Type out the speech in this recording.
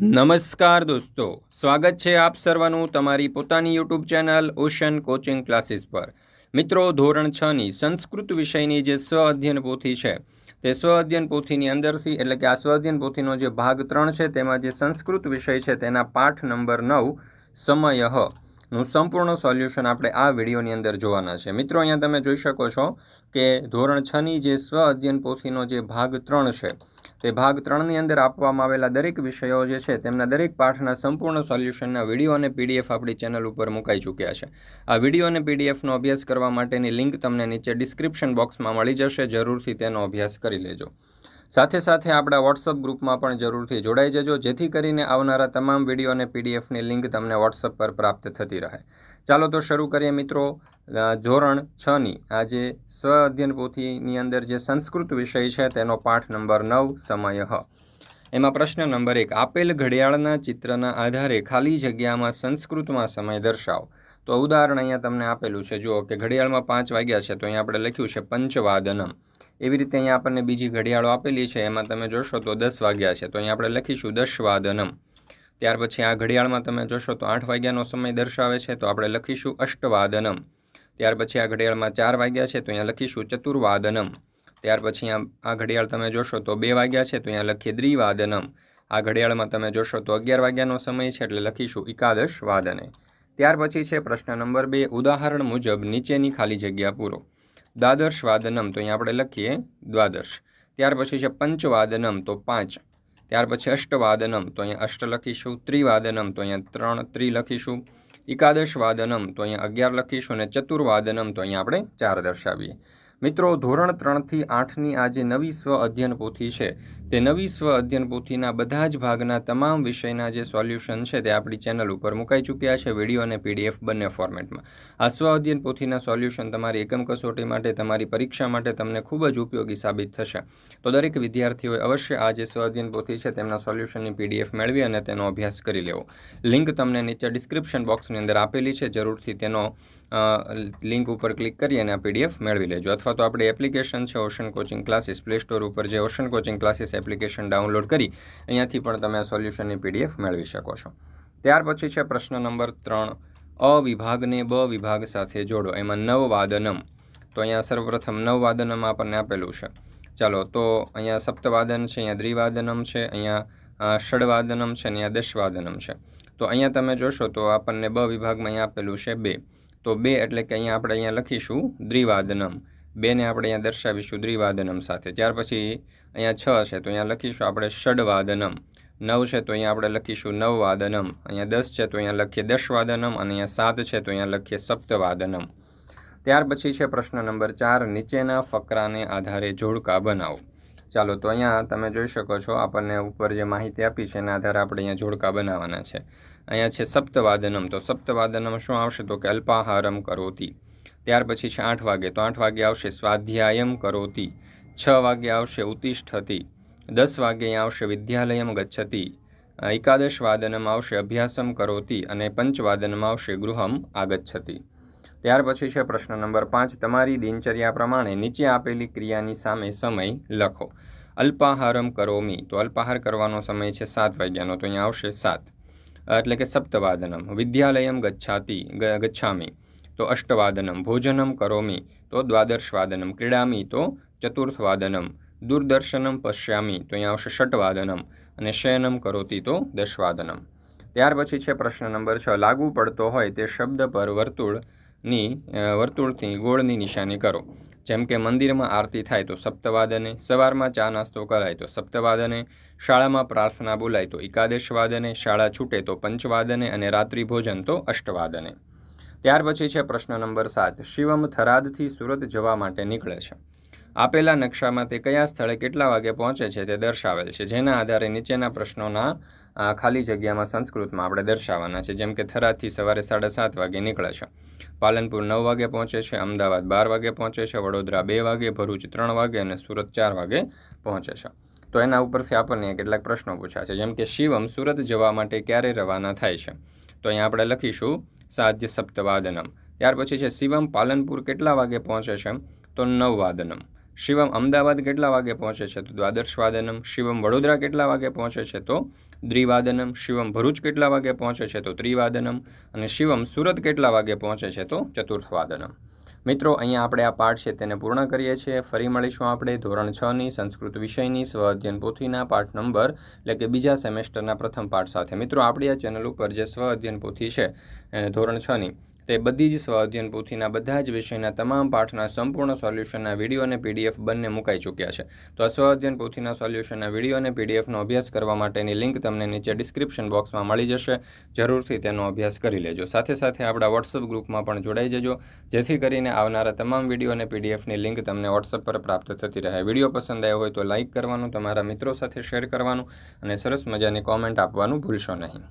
નમસ્કાર દોસ્તો, સ્વાગત છે આપ સર્વનું તમારી પોતાની YouTube channel ocean coaching classes પર. મિત્રો, ધોરણ છની સંસ્કૃત વિષયની જે સ્વ અધ્યયન પોથી છે, તે સ્વ અધ્યયન પોથીની અંદરથી, એટલે કે આ સ્વ અધ્યયન પોથીનો જે ભાગ ત્રણ છે, તેમાં જે સંસ્કૃત વિષય છે, તેના પાઠ નંબર નવ, સમયઃ નું સંપૂર્ણ સોલ્યુશન આપણે આ વિડીયોની અંદર જોવાના છે. મિત્રો, અહીંયા તમે જોઈ શકો છો કે ધોરણ છની જે સ્વ અધ્યયન પોથીનો જે ભાગ ત્રણ છે તે ભાગ ત્રણની અંદર આપવામાં આવેલા દરેક વિષયો જે છે, તેમના દરેક પાઠના સંપૂર્ણ સોલ્યુશનના વીડિયો અને પીડીએફ આપણી ચેનલ ઉપર મુકાઈ ચૂક્યા છે. આ વીડિયો અને પીડીએફનો અભ્યાસ કરવા માટેની લિંક તમને નીચે ડિસ્ક્રિપ્શન બોક્સમાં મળી જશે, જરૂરથી તેનો અભ્યાસ કરી લેજો. સાથે સાથે આપણા વોટ્સઅપ ગ્રુપમાં પણ જરૂરથી જોડાઈ જજો, જેથી કરીને આવનારા તમામ વીડિયો અને પીડીએફની લિંક તમને વોટ્સઅપ પર પ્રાપ્ત થતી રહે. ચાલો તો શરૂ કરીએ મિત્રો ધોરણ છની આજે સ્વ અધ્યયન પોથીની અંદર જે સંસ્કૃત વિષય છે તેનો પાઠ નંબર નવ, સમય એમાં પ્રશ્ન નંબર એક, આપેલ ઘડિયાળના ચિત્રના આધારે ખાલી જગ્યામાં સંસ્કૃતમાં સમય દર્શાવો. તો ઉદાહરણ અહીંયા તમને આપેલું છે. જુઓ કે ઘડિયાળમાં પાંચ વાગ્યા છે, તો અહીંયા આપણે લખ્યું છે, પંચવાદનમ. એવી રીતે અહીંયા આપણને બીજી ઘડિયાળો આપેલી છે, એમાં તમે જોશો તો દસ વાગ્યા છે. તો અહીંયા આપણે લખીશું દશવાદનમ ત્યાર પછી આ ઘડિયાળમાં તમે જોશો તો આઠ વાગ્યાનો સમય દર્શાવે છે, તો આપણે લખીશું અષ્ટવાદનમ ત્યાર પછી આ ઘડિયાળમાં ચાર વાગ્યા છે, તો અહીંયા લખીશું, ચતુર્વાદનમ. ત્યાર પછી આ ઘડિયાળ તમે જોશો તો બે વાગ્યા છે, તો અહીંયા લખીએ, દ્વિવાદનમ. આ ઘડિયાળમાં તમે જોશો તો અગિયાર વાગ્યાનો સમય છે, એટલે લખીશું, એકાદશ વાદને. ત્યાર પછી છે પ્રશ્ન નંબર બે, ઉદાહરણ મુજબ નીચેની ખાલી જગ્યા પૂરો. દ્વાદશ વાદનમ તો અહીંયા આપણે લખીએ દ્વાદશ. ત્યાર પછી છે પંચવાદનમ, તો પાંચ. ત્યાર પછી અષ્ટવાદનમ, તો અહીંયા અષ્ટ લખીશું. ત્રિવાદનમ, તો અહીંયા ત્રણ ત્રિ લખીશું. એકાદશ વાદનમ તો અહીંયા અગિયાર લખીશું. અને ચતુર્વાદનમ, તો અહીંયા આપણે ચાર દર્શાવીએ. મિત્રો, ધોરણ ત્રણથી આઠની આ જે નવી સ્વ અધ્યયન પોથી છે. તે નવી સ્વ અધ્યયન પોથીના બધા જ ભાગના તમામ વિષયના જે સોલ્યુશન છે તે આપણી ચેનલ ઉપર મુકાઈ ચૂક્યા છે, વીડિયો અને પીડીએફ બંને ફોર્મેટમાં. આ સ્વ અધ્યયન પોથીના સોલ્યુશન તમારી એકમ કસોટી માટે, તમારી પરીક્ષા માટે તમને ખૂબ જ ઉપયોગી સાબિત થશે. તો દરેક વિદ્યાર્થીઓએ અવશ્ય આ જે સ્વ અધ્યયન પોથી છે તેમના સોલ્યુશનની પીડીએફ મેળવી અને તેનો અભ્યાસ કરી લેવો. લિંક તમને નીચે ડિસ્ક્રિપ્શન બોક્સની અંદર આપેલી છે. જરૂરથી તેનો લિંક ઉપર ક્લિક કરી અને આ પીડીએફ મેળવી લેજો. અથવા તો આપણી એપ્લિકેશન છે ocean coaching classes play store ઉપર જે ocean coaching classes application download કરી અહીંયાથી પણ તમે આ સોલ્યુશનની પીડીએફ મેળવી શકો છો. ત્યાર પછી છે પ્રશ્ન નંબર ત્રણ અ વિભાગને બ વિભાગ સાથે જોડો. એમાં નવ વાદનમ તો અહીંયા સર્વપ્રથમ નવ વાદનમ આપણને આપેલું છે. ચાલો, તો અહીંયા સપ્તવાદન છે, અહીંયા દ્વિવાદનમ છે, અહીંયા ષડવાદનમ છે, અને અહીંયા દશવાદનમ છે. તો અહીંયા તમે જોશો તો આપણને બ વિભાગમાં અહીંયા આપેલું છે બે. તો બે એટલે કે અહીંયા આપણે અહીંયા લખીશું દ્વિવાદનમ. બેને આપણે અહીંયા દર્શાવીશું દ્વિવાદનમ સાથે. ત્યાર પછી અહીંયા છ છે, તો અહીંયા લખીશું આપણે ષડવાદનમ. નવ છે, તો અહીંયા આપણે લખીશું નવવાદનમ. અહીંયા દસ છે, તો અહીંયા લખીએ દશવાદનમ. અને અહીંયા સાત છે, તો અહીંયા લખીએ સપ્તવાદનમ. ત્યાર પછી છે પ્રશ્ન નંબર ચાર, નીચેના ફકરાને આધારે જોડકા બનાવો. ચાલો, તો અહીંયા તમે જોઈ શકો છો, આપણને ઉપર જે માહિતી આપી છે, એના આધારે આપણે અહીંયા જોડકા બનાવવાના છે. અહીંયા છે સપ્તવાદનમ. તો સપ્તવાદનમ શું આવશે? તો કે અલ્પાહારમ કરોતી. ત્યાર પછી છે આઠ વાગે. તો આઠ વાગે આવશે સ્વાધ્યાયમ કરોતી. છ વાગે આવશે ઉત્તિષ્ઠતી દસ વાગે આવશે વિદ્યાલયમ ગચ્છતી. એકાદશ વાદનમાં આવશે અભ્યાસમ કરોતી અને પંચવાદનમાં આવશે ગૃહમ આગચ્છતી. ત્યાર પછી છે પ્રશ્ન નંબર પાંચ. તમારી દિનચર્યા પ્રમાણે નીચે આપેલી ક્રિયાની સામે સમય લખો. અલ્પાહારમ કરોમી. તો અલ્પાહાર કરવાનો સમય છે સાત વાગ્યાનો. તો અહીંયા આવશે સાત. એટલે કે સપ્તવાદનમ. વિદ્યાલયમ ગચ્છાતી ગચ્છામી. તો અષ્ટવાદનમ. ભોજનમ કરોમી. તો દ્વાદશવાદનમ. ક્રીડામી. તો ચતુર્થવાદનમ. દૂરદર્શનમ પશ્યામી. તો અહીંયા આવશે ષટવાદનમ. અને શયનમ કરોતી. તો દશવાદનમ. ત્યાર પછી છે પ્રશ્ન નંબર છ. લાગુ પડતો હોય તે શબ્દ પર વર્તુળની વર્તુળથી ગોળની નિશાની કરો. જેમ કે મંદિરમાં આરતી થાય તો સપ્તવાદને, સવારમાં ચા નાસ્તો કરાય તો સપ્તવાદને, શાળામાં પ્રાર્થના બોલાય તો એકાદશવાદને, શાળા છૂટે તો પંચવાદને અને રાત્રિ ભોજન તો અષ્ટવાદને. ત્યાર પછી છે પ્રશ્ન નંબર સાત. શિવમ થરાદથી સુરત જવા માટે નીકળે છે. આપેલા નકશામાં તે કયા સ્થળે કેટલા વાગે પહોંચે છે તે દર્શાવેલ છે. જેના આધારે નીચેના પ્રશ્નોના ખાલી જગ્યામાં સંસ્કૃતમાં આપણે દર્શાવવાના છે. જેમ કે થરાદથી સવારે સાડા સાત વાગે નીકળે છે. પાલનપુર નવ વાગે પહોંચે છે, અમદાવાદ બાર વાગે પહોંચે છે, વડોદરા બે વાગે, ભરૂચ ત્રણ વાગે અને સુરત ચાર વાગે પહોંચે છે. તો એના ઉપરથી આપણને કેટલાક પ્રશ્નો પૂછાશે. જેમ કે શિવમ સુરત જવા માટે ક્યારે રવાના થાય છે? તો અહીંયા આપણે લખીશું. સાધ્ય સપ્તવાદનમ. ત્યાર પછી છે, શિવમ પાલનપુર કેટલા વાગે પહોંચે છે? તો નવ વાદનમ શિવમ અમદાવાદ કેટલા વાગે પહોંચે છે? તો દ્વાદશ વાદનમ શિવમ વડોદરા કેટલા વાગે પહોંચે છે? તો દ્વિવાદનમ. શિવમ ભરૂચ કેટલા વાગે પહોંચે છે? તો ત્રિવાદનમ. અને શિવમ સુરત કેટલા વાગે પહોંચે છે? તો ચતુર્થ વાદનમ મિત્રો, અહીંયા આપણે આ પાઠ છે તેને પૂર્ણ કરીએ છીએ. ફરી મળીશું આપણે ધોરણ છની સંસ્કૃત વિષયની સ્વ અધ્યયન પોથીના પાઠ નંબર, એટલે કે બીજા સેમેસ્ટરના પ્રથમ પાઠ સાથે. મિત્રો, આપણી આ ચેનલ ઉપર જે સ્વ અધ્યયન પોથી છે ધોરણ છની તે બધી જ સ્વ અધ્યયન પોથીના બધા જ વિષયના તમામ પાઠના સંપૂર્ણ સોલ્યુશનના વીડિયો અને પીડીએફ બંને મુકાઈ ચૂક્યા છે. તો સ્વાધ્યન સ્વ પોથીના સોલ્યુશનના વીડિયો અને પીડીએફનો અભ્યાસ કરવા માટેની લિંક તમને નીચે ડિસ્ક્રિપ્શન બોક્સમાં મળી જશે. જરૂરથી તેનો અભ્યાસ કરી લેજો. સાથે સાથે આપણા વોટ્સઅપ ગ્રુપમાં પણ જોડાઈ જજો. જેથી કરીને આવનારા તમામ વીડિયો અને પીડીએફની લિંક તમને વોટ્સઅપ પર પ્રાપ્ત થતી રહે. વીડિયો પસંદ આવ્યો હોય તો લાઇક કરવાનું, તમારા મિત્રો સાથે શેર કરવાનું અને સરસ મજાની કોમેન્ટ આપવાનું ભૂલશો નહીં.